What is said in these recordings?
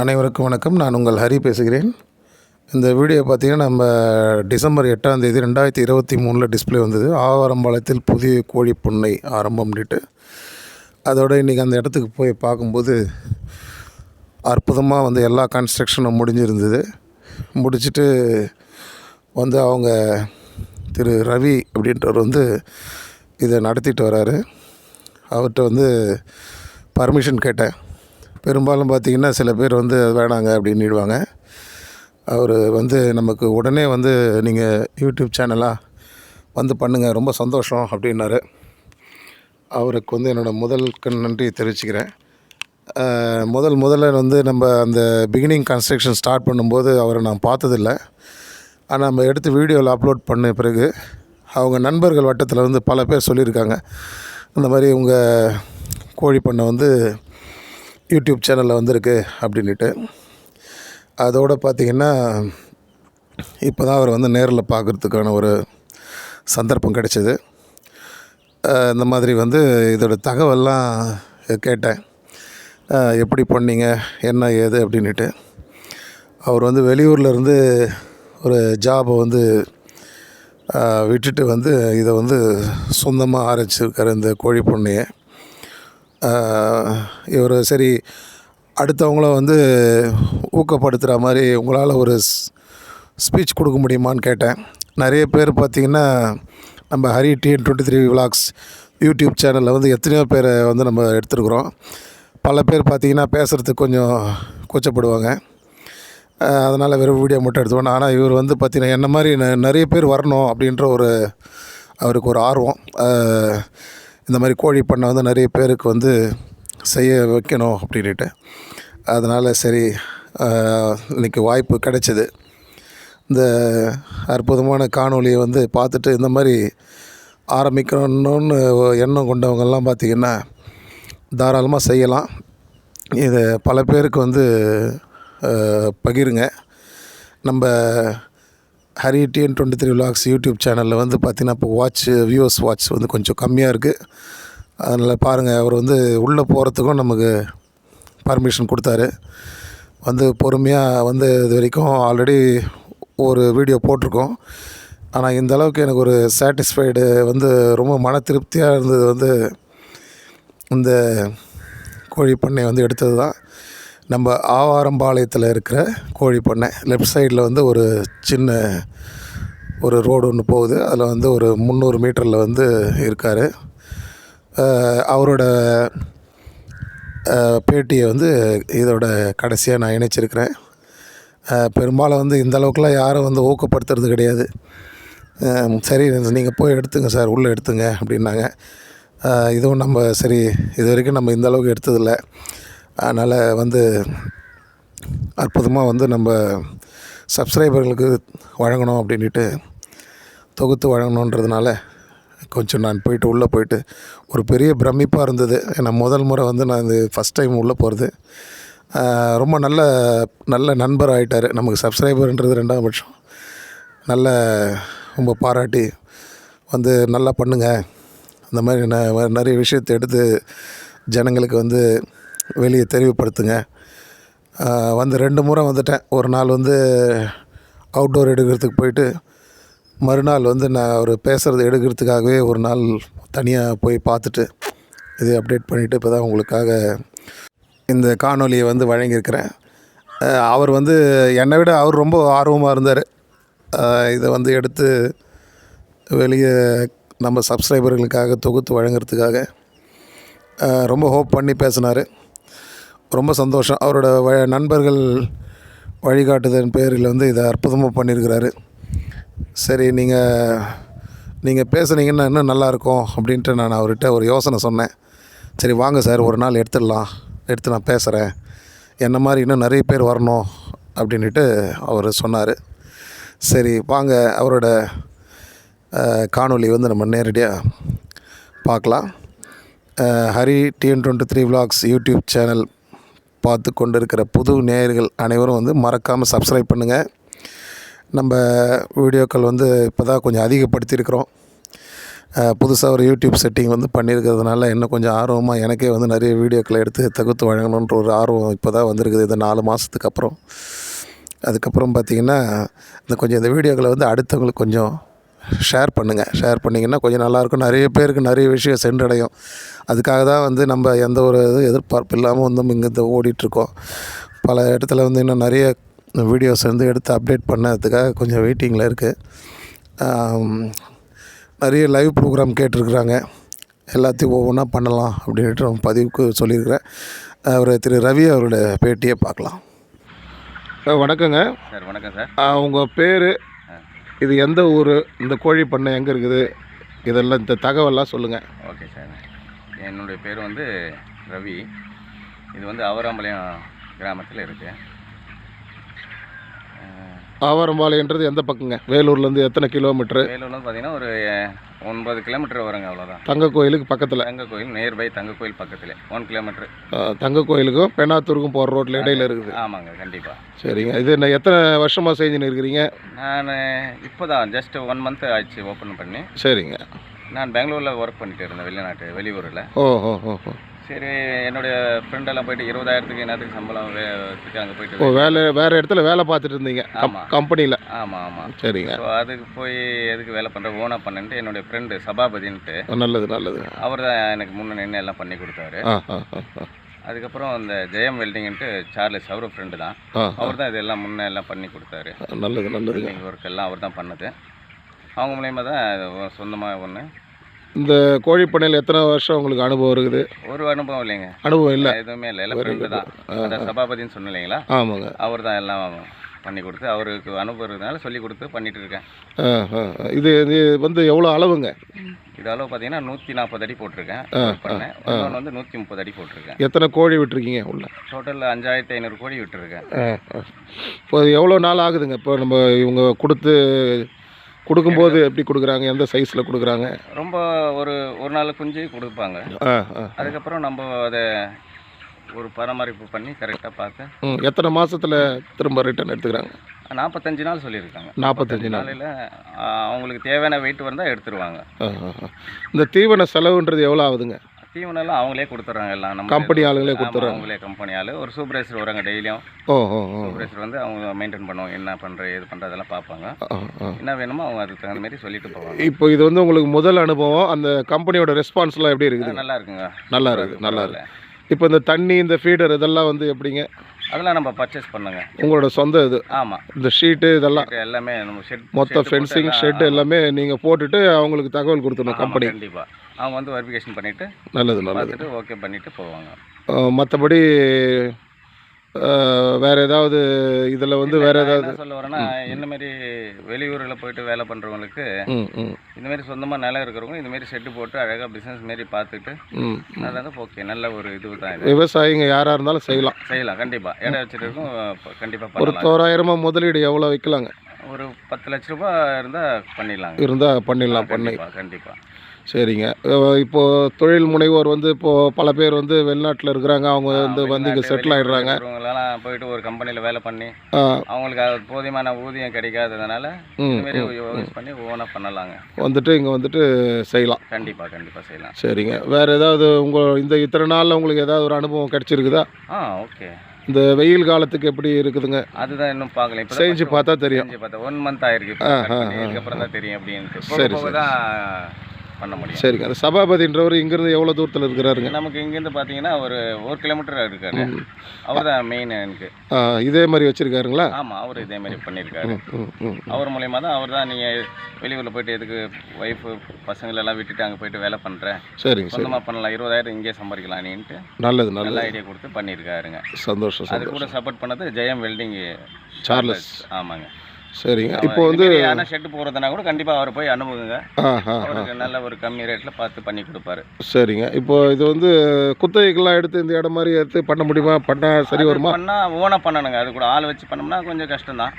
அனைவருக்கும் வணக்கம். நான் உங்கள் ஹரி பேசுகிறேன். இந்த வீடியோ பார்த்தீங்கன்னா நம்ம டிசம்பர் எட்டாம் தேதி ரெண்டாயிரத்தி இருபத்தி மூணில் டிஸ்ப்ளே வந்தது. ஆவாரம்பாளையத்தில் புதிய கோழி புண்ணை ஆரம்பம்னுட்டு அதோட இன்றைக்கி அந்த இடத்துக்கு போய் பார்க்கும்போது அற்புதமாக வந்து எல்லா கன்ஸ்ட்ரக்ஷனும் முடிஞ்சிருந்தது. முடிச்சுட்டு வந்து அவங்க திரு ரவி அப்படின்றவர் வந்து இதை நடத்திட்டு வராரு. அவர்கிட்ட வந்து பர்மிஷன் கேட்டேன். பெரும்பாலும் பார்த்தீங்கன்னா சில பேர் வந்து வேணாங்க அப்படின்னுடுவாங்க. அவர் வந்து நமக்கு உடனே வந்து நீங்கள் யூடியூப் சேனலாக வந்து பண்ணுங்கள் ரொம்ப சந்தோஷம் அப்படின்னாரு. அவருக்கு வந்து என்னோடய முதலுக்கு நன்றி தெரிவிச்சுக்கிறேன். முதல் முதல்ல வந்து நம்ம அந்த பிகினிங் கன்ஸ்ட்ரக்ஷன் ஸ்டார்ட் பண்ணும்போது அவரை நான் பார்த்ததில்ல. ஆனால் நம்ம எடுத்து வீடியோவில் அப்லோட் பண்ண பிறகு அவங்க நண்பர்கள் வட்டத்தில் வந்து பல பேர் சொல்லியிருக்காங்க. இந்த மாதிரி உங்கள் கோழி பண்ணை வந்து யூடியூப் சேனலில் வந்திருக்கு அப்படின்ட்டு அதோடு பார்த்திங்கன்னா இப்போ தான் அவர் வந்து நேரில் பார்க்குறதுக்கான ஒரு சந்தர்ப்பம் கிடைச்சிது. இந்த மாதிரி வந்து இதோட தகவல்லாம் கேட்டேன். எப்படி பண்ணீங்க என்ன ஏது அப்படின்ட்டு அவர் வந்து வெளியூரில் இருந்து ஒரு ஜாபை வந்து விட்டுட்டு வந்து இதை வந்து சொந்தமாக ஆரம்பிச்சிருக்காரு இந்த கோழி பொண்ணையை. இவர் சரி அடுத்தவங்கள வந்து ஊக்கப்படுத்துகிற மாதிரி உங்களால் ஒரு ஸ்பீச் கொடுக்க முடியுமான்னு கேட்டேன். நிறைய பேர் பார்த்திங்கன்னா நம்ம Hari TN twenty three vlogs YouTube சேனலில் வந்து எத்தனையோ பேரை வந்து நம்ம எடுத்துருக்குறோம். பல பேர் பார்த்திங்கன்னா பேசுகிறதுக்கு கொஞ்சம் கூச்சப்படுவாங்க. அதனால் வெறும் வீடியோ மட்டும் எடுத்துவோம் ஆனால் இவர் வந்து பார்த்திங்கன்னா என்ன மாதிரி நிறைய பேர் வரணும் அப்படின்ற ஒரு அவருக்கு ஒரு ஆர்வம். இந்த மாதிரி கோழி பண்ணை வந்து நிறைய பேருக்கு வந்து செய்ய வைக்கணும் அப்படின்ட்டு அதனால் சரி இன்றைக்கி வாய்ப்பு கிடைச்சிது. இந்த அற்புதமான காணொலியை வந்து பார்த்துட்டு இந்த மாதிரி ஆரம்பிக்கணும்னு எண்ணம் கொண்டவங்கெல்லாம் பார்த்திங்கன்னா தாராளமாக செய்யலாம். இது பல பேருக்கு வந்து பகிருங்க. நம்ம Hari TN twenty three vlogs YouTube சேனலில் வந்து பார்த்திங்கன்னா இப்போ வாட்ச் வியூவர்ஸ் வாட்ச் வந்து கொஞ்சம் கம்மியாக இருக்குது அதனால் பாருங்கள் அவர் வந்து உள்ளே போகிறதுக்கும் நமக்கு பர்மிஷன் கொடுத்தாரு. வந்து பொறுமையாக வந்து இது வரைக்கும் ஆல்ரெடி ஒரு வீடியோ போட்டிருக்கோம். ஆனால் இந்த அளவுக்கு எனக்கு ஒரு சாட்டிஸ்ஃபைடு வந்து ரொம்ப மன திருப்தியாக இருந்தது வந்து இந்த கோழி பண்ணை வந்து எடுத்தது தான். நம்ம ஆவாரம்பாளையத்தில் இருக்கிற கோழி பண்ணை லெஃப்ட் சைடில் வந்து ஒரு சின்ன ஒரு ரோடு ஒன்று போகுது. அதில் வந்து ஒரு முந்நூறு மீட்டரில் வந்து இருக்கார். அவரோட பேட்டியை வந்து இதோட கடைசியாக நான் இணைச்சிருக்கிறேன். பெரும்பாலும் வந்து இந்த அளவுக்குலாம் யாரும் வந்து ஊக்கப்படுத்துறது கிடையாது. சரி நீங்கள் போய் எடுத்துங்க சார் உள்ளே எடுத்துங்க அப்படின்னாங்க. இதுவும் நம்ம சரி இது வரைக்கும் நம்ம இந்த அளவுக்கு எடுத்ததில்ல. அதனால் வந்து அற்புதமாக வந்து நம்ம சப்ஸ்கிரைபர்களுக்கு வழங்கணும் அப்படின்ட்டு தொகுத்து வழங்கணுன்றதுனால கொஞ்சம் நான் போயிட்டு உள்ளே போயிட்டு ஒரு பெரிய பிரமிப்பாக இருந்தது. ஏன்னா முதல் முறை வந்து நான் இது ஃபஸ்ட் டைம் உள்ளே போகிறது. ரொம்ப நல்ல நல்ல நண்பர் ஆகிட்டார் நமக்கு சப்ஸ்கிரைபர்ன்றது ரெண்டாம் பட்சம். நல்ல ரொம்ப பாராட்டி வந்து நல்லா பண்ணுங்க. அந்த மாதிரி ந நிறைய விஷயத்தை எடுத்து ஜனங்களுக்கு வந்து வெளியே தெரிவுபடுத்துங்க. வந்து ரெண்டு முறை வந்துட்டேன். ஒரு நாள் வந்து அவுட்டோர் எடுக்கிறதுக்கு போயிட்டு மறுநாள் வந்து நான் அவர் பேசுகிறது எடுக்கிறதுக்காகவே ஒரு நாள் தனியாக போய் பார்த்துட்டு இது அப்டேட் பண்ணிவிட்டு இப்போ தான் உங்களுக்காக இந்த காணொலியை வந்து வழங்கியிருக்கிறேன். அவர் வந்து என்னை விட அவர் ரொம்ப ஆர்வமாக இருந்தார். இதை வந்து எடுத்து வெளியே நம்ம சப்ஸ்கிரைபர்களுக்காக தொகுத்து வழங்குறதுக்காக ரொம்ப ஹோப் பண்ணி பேசினார். ரொம்ப சந்தோஷம். அவரோட வ நண்பர்கள் வழிகாட்டுதல் பேரில் வந்து இதை அற்புதமாக பண்ணியிருக்கிறாரு சரி நீங்கள் நீங்கள் பேசுனீங்கன்னா இன்னும் நல்லாயிருக்கும் அப்படின்ட்டு நான் அவர்கிட்ட ஒரு யோசனை சொன்னேன். சரி வாங்க சார் ஒரு நாள் எடுத்துடலாம். எடுத்து நான் பேசுகிறேன் என்ன மாதிரி இன்னும் நிறைய பேர் வரணும் அப்படின்ட்டு அவர் சொன்னார். சரி வாங்க அவரோட காணொலி காணொளி வந்து நம்ம நேரடியாக பார்க்கலாம். Hari TN twenty three vlogs YouTube channel பார்த்து கொண்டு இருக்கிற புது நேயர்கள் அனைவரும் வந்து மறக்காமல் சப்ஸ்கிரைப் பண்ணுங்கள் நம்ம வீடியோக்கள் வந்து இப்போ தான் கொஞ்சம் அதிகப்படுத்தியிருக்கிறோம். புதுசாக ஒரு யூடியூப் செட்டிங் வந்து பண்ணியிருக்கிறதுனால இன்னும் கொஞ்சம் ஆர்வமாக எனக்கே வந்து நிறைய வீடியோக்களை எடுத்து தகுத்து வழங்கணுன்ற ஒரு ஆர்வம் இப்போ தான் வந்திருக்குது இந்த நாலு மாதத்துக்கு அப்புறம். அதுக்கப்புறம் பார்த்திங்கன்னா இந்த கொஞ்சம் இந்த வீடியோக்களை வந்து அடுத்தவங்களுக்கு கொஞ்சம் ஷேர் பண்ணுங்கள் ஷேர் பண்ணிங்கன்னா கொஞ்சம் நல்லாயிருக்கும். நிறைய பேருக்கு நிறைய விஷயம் சென்றடையும். அதுக்காக தான் வந்து நம்ம எந்த ஒரு இது எதிர்பார்ப்பு இல்லாமல் வந்து இங்கே இந்த ஓடிட்டுருக்கோம். பல இடத்துல வந்து இன்னும் நிறைய வீடியோஸ் வந்து எடுத்து அப்டேட் பண்ணதுக்காக கொஞ்சம் வெயிட்டிங்கில் இருக்குது நிறைய லைவ் ப்ரோக்ராம் கேட்டிருக்கிறாங்க. எல்லாத்தையும் ஒவ்வொன்றா பண்ணலாம் அப்படின்ட்டு நான் பதிவுக்கு சொல்லியிருக்கிறேன். அவர் திரு ரவி அவரோட பேட்டியை பார்க்கலாம். வணக்கங்க. சார் வணக்கம் சார். உங்கள் பேர்? இது எந்த ஊர்? இந்த கோழி பண்ணை எங்கே இருக்குது? இதெல்லாம் இந்த தகவல்லாம் சொல்லுங்கள் ஓகே சார். என்னுடைய பேர் வந்து ரவி. இது வந்து அவராம்பாளையம் கிராமத்தில் இருக்குது ஆவாரம்பாளையன்றது எந்த பக்கங்க? வேலூர்லேருந்து எத்தனை கிலோமீட்ரு? வேலூர்ல வந்து பார்த்தீங்கன்னா ஒரு ஒன்பது கிலோமீட்டர் வருங்க அவ்வளோதான் தங்க கோயிலுக்கு பக்கத்தில்? தங்க கோயில் நியர்பை தங்க கோயில் பக்கத்தில் ஒன் கிலோமீட்டர் தங்க கோயிலுக்கும் பெண்ணாத்தூருக்கும் போகிற ரோட்டில் இடையில இருக்குது. ஆமாங்க கண்டிப்பாக சரிங்க. இது என்ன எத்தனை வருஷமாக செஞ்சுன்னு இருக்கிறீங்க? நான் இப்போ தான் ஜஸ்ட் ஒன் மந்த் ஆச்சு ஓப்பன் பண்ணி. சரிங்க. நான் பெங்களூரில் ஒர்க் பண்ணிட்டு இருந்தேன் வெளிநாட்டு வெளியூரில். ஓ ஓ ஓ ஓ. சரி என்னுடைய ஃப்ரெண்டெல்லாம் போயிட்டு இருபதாயிரத்துக்கு என்னத்துக்கு சம்பளம் வே- அங்கே ஓ போயிட்டு வேலை வேறு இடத்துல வேலை பார்த்துட்டு இருந்தீங்க ஆமா. கம்பெனியில் ஆமாம் ஆமாம் சரிங்க. ஸோ அதுக்கு போய் எதுக்கு வேலை பண்ணுற ஓனாக பண்ணன்ட்டு என்னுடைய ஃப்ரெண்டு சபாபதின்ட்டு நல்லது நல்லது. அவர் தான் எனக்கு முன்ன நின்று எல்லாம் பண்ணி கொடுத்தாரு. அதுக்கப்புறம் இந்த ஜெயம் வெல்டிங்ன்ட்டு சார்லஸ் அவரு ஃப்ரெண்டு தான். அவர் தான் இதெல்லாம் முன்னே எல்லாம் பண்ணி கொடுத்தாரு. நல்லது வெல்டிங் ஒர்க் எல்லாம் அவர் தான் பண்ணது. அவங்க மூலயமா தான் சொந்தமாக ஒன்று இந்த கோழி பண்ணையில் எத்தனை வருஷம் உங்களுக்கு அனுபவம் இருக்குது? ஒரு அனுபவம் இல்லைங்க. அனுபவம் இல்லை? எதுவுமே இல்லை. எல்லாம் ஃப்ரெண்டு தான். சபாபதின்னு சொன்ன இல்லைங்களா? ஆமாங்க. அவர் தான் எல்லாம் பண்ணி கொடுத்து அவருக்கு அனுபவம் இருக்கிறதுனால சொல்லி கொடுத்து பண்ணிட்டு இருக்கேன். இது இது வந்து எவ்வளோ அளவுங்க? இது அளவு பார்த்தீங்கன்னா நூற்றி நாற்பது அடி போட்டிருக்கேன். பண்ணேன் இன்னொன்று வந்து நூற்றி முப்பது அடி போட்டிருக்கேன். எத்தனை கோழி விட்டுருக்கீங்க உள்ள? டோட்டல் அஞ்சாயிரத்தி ஐநூறு கோடி விட்டுருக்கேன். ஆ ஆ. இப்போ எவ்வளோ நாள் ஆகுதுங்க? இப்போ நம்ம இவங்க கொடுத்து கொடுக்கும்போது எப்படி கொடுக்குறாங்க? எந்த சைஸில் கொடுக்குறாங்க? ரொம்ப ஒரு ஒரு நாள் குஞ்சு கொடுப்பாங்க. அதுக்கப்புறம் நம்ம அதை ஒரு பராமரிப்பு பண்ணி கரெக்டாக பார்த்து எத்தனை மாதத்தில் திரும்ப ரிட்டர்ன் எடுத்துக்கிறாங்க? நாற்பத்தஞ்சு நாள் சொல்லியிருக்காங்க. நாற்பத்தஞ்சு நாள். நாளையில் அவங்களுக்கு தேவையான வெயிட் வந்தால் எடுத்துருவாங்க. இந்த தீவன செலவுன்றது எவ்வளோ ஆகுதுங்க? தீவனம்லாம் அவங்களே கொடுத்துட்றாங்க எல்லாம். நம்ம கம்பெனி ஆளுங்களே கொடுத்துட்றாங்க. அவங்களே கம்பெனி ஆள். ஒரு சூப்பர்வைசர் வராங்க டெய்லியும். ஓ ஓ சூப்பர்வைசர் வந்து அவங்க மெயின்டைன் பண்ணுவாங்க என்ன பண்ணுற ஏது பண்ணுற அதெல்லாம் பார்ப்பாங்க. என்ன வேணுமோ அவங்க அதுக்கு தகுந்த மாதிரி சொல்லிட்டு போவாங்க. இப்போ இது வந்து உங்களுக்கு முதல் அனுபவம். அந்த கம்பெனியோட ரெஸ்பான்ஸ்லாம் எப்படி இருக்குது? நல்லா இருக்குங்க. நல்லா இருக்குது நல்லா இருக்கு இப்போ இந்த தண்ணி இந்த ஃபீடர் இதெல்லாம் வந்து எப்படிங்க? அதெல்லாம் நம்ம பர்ச்சேஸ் பண்ணுங்க. உங்களோட சொந்த இது. ஆமாம் இந்த ஷீட்டு இதெல்லாம் எல்லாமே நம்ம ஷெட் மொத்த ஃபென்சிங் ஷெட் எல்லாமே நீங்கள் போட்டுட்டு அவங்களுக்கு தகவல் கொடுத்துடணும் கம்பெனி கண்டிப்பா. அவங்க வந்து வெரிஃபிகேஷன் பண்ணிட்டு நல்லது நல்லது. பார்த்துட்டு ஓகே பண்ணிட்டு போவாங்க. மற்றபடி வேறு ஏதாவது இதில் வந்து வேறு நான் ஏதாவது என்ன சொல்ல வரேன்னா என்ன மாதிரி வெளியூரில் போயிட்டு வேலை பண்ணுறவங்களுக்கு ம் ம். இந்த மாதிரி சொந்தமாக நிலம் இருக்கிறவங்க இந்த மாதிரி ஷெட்டு போட்டு அழகாக பிஸ்னஸ் மாரி பார்த்துட்டு ம் அதாவது ஓகே நல்ல ஒரு இது தான் இது. விவசாயிங்க யாராக இருந்தாலும் செய்யலாம். செய்யலாம் கண்டிப்பாக இடம் வச்சுருக்கோம் கண்டிப்பாக ஒரு பண்ணலாம். தோராயிரமாக முதலீடு எவ்வளோ வைக்கலாங்க? ஒரு பத்து லட்ச ரூபாய் இருந்தால் பண்ணிடலாங்க. இருந்தால் பண்ணிடலாம் பண்ணி. கண்டிப்பாக கண்டிப்பாக சரிங்க. அஹ் இப்போ தொழில் முனைவோர் வந்து இப்போது பல பேர் வந்து வெளிநாட்டில் இருக்கிறாங்க. அவங்க வந்து வந்து இங்கே செட்டில் ஆகிடுறாங்க இருக்கிறவங்களெல்லாம் போயிட்டு ஒரு கம்பெனியில் வேலை பண்ணி அவங்களுக்கு அது போதியமான ஊதியம் கிடைக்காததுனால யூஸ் பண்ணி ஓனாக பண்ணலாங்க. வந்துட்டு இங்கே வந்துட்டு செய்யலாம். கண்டிப்பாக கண்டிப்பாக செய்யலாம். சரிங்க. வேறு ஏதாவது உங்கள் இந்த இத்தனை நாளில் உங்களுக்கு ஏதாவது ஒரு அனுபவம் கிடச்சிருக்குதா? ஆ ஓகே. இந்த வெயில் காலத்துக்கு எப்படி இருக்குதுங்க? அதுதான் இன்னும் பார்க்கல. இப்போ செஞ்சு பார்த்தா தெரியும். பார்த்தா ஒன் மந்த் ஆயிருக்கு. இதுக்கப்புறம் தான் தெரியும். அப்படின்ட்டு. போக சரி. தான் பண்ண முடியும். சரிங்க. அந்த சபாபதின்றவர் இங்கேருந்து எவ்வளோ தூரத்தில் இருக்கிறாருங்க? நமக்கு இங்கேருந்து பார்த்தீங்கன்னா ஒரு ஒரு கிலோமீட்டர் இருக்காரு. அவர் தான் மெயின் எனக்கு. இதே மாதிரி வச்சுருக்காருங்களா? ஆமாம் அவர் இதே மாதிரி பண்ணியிருக்காரு அவர் மூலயமா தான் அவர் தான் நீங்கள் வெளியூரில் போயிட்டு எதுக்கு ஒய்ஃபு பசங்களெல்லாம் விட்டுட்டு அங்கே போயிட்டு வேலை பண்ணுறேன் சரிங்க சரி சொந்தமாக பண்ணலாம் இருபதாயிரம் இங்கே சம்பாதிக்கலாம் நீன்ட்டு நல்லது நல்ல ஐடியா கொடுத்து பண்ணியிருக்காருங்க சந்தோஷம் அது கூட சப்போர்ட் பண்ணது ஜெயம் வெல்டிங் சார்லஸ். ஆமாங்க. சரிங்க. இப்போ வந்து ஆனால் ஷெட்டு போகிறதுனா கூட கண்டிப்பாக அவர் போய் அனுப்புங்க ஆ அவருக்கு நல்ல ஒரு கம்மி ரேட்டில் பார்த்து பண்ணி கொடுப்பாரு. சரிங்க. இப்போ இது வந்து குத்தகைக்கெல்லாம் எடுத்து இந்த இடம் மாதிரி எடுத்து பண்ண முடியுமா? பண்ணால் சரி வருமா? பண்ணா ஓனாக பண்ணணுங்க. அது கூட ஆள் வச்சு பண்ணோம்னா கொஞ்சம் கஷ்டம் தான்.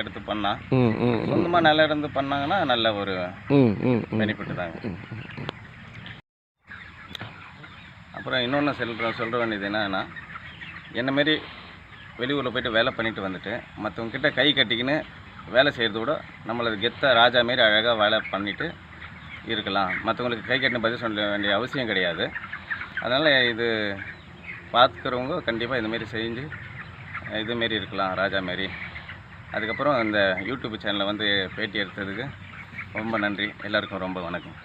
எடுத்து பண்ணா. ம் ம் ம். சொந்தமாக நிலம் இருந்து பண்ணாங்கன்னா நல்ல ஒரு பெனிஃபிட் தாங்க. அப்புறம் இன்னொன்று சொல்கிற சொல்கிற வேண்டியது என்னன்னா என்ன மாரி வெளியூரில் போயிட்டு வேலை பண்ணிட்டு வந்துட்டு மற்றவங்கக்கிட்ட கை கட்டிக்கின்னு வேலை செய்கிறத விட நம்மளது கெத்த ராஜா மாரி அழகாக வேலை பண்ணிவிட்டு இருக்கலாம். மற்றவங்களுக்கு கை கட்டின பதில் சொல்ல வேண்டிய அவசியம் கிடையாது. அதனால் இது பார்க்குறவங்க கண்டிப்பாக இதுமாரி செஞ்சு இதுமாரி இருக்கலாம் ராஜா மாரி. அதுக்கப்புறம் இந்த யூடியூப் சேனலில் வந்து பேட்டி எடுத்ததுக்கு ரொம்ப நன்றி. எல்லாருக்கும் ரொம்ப வணக்கம்.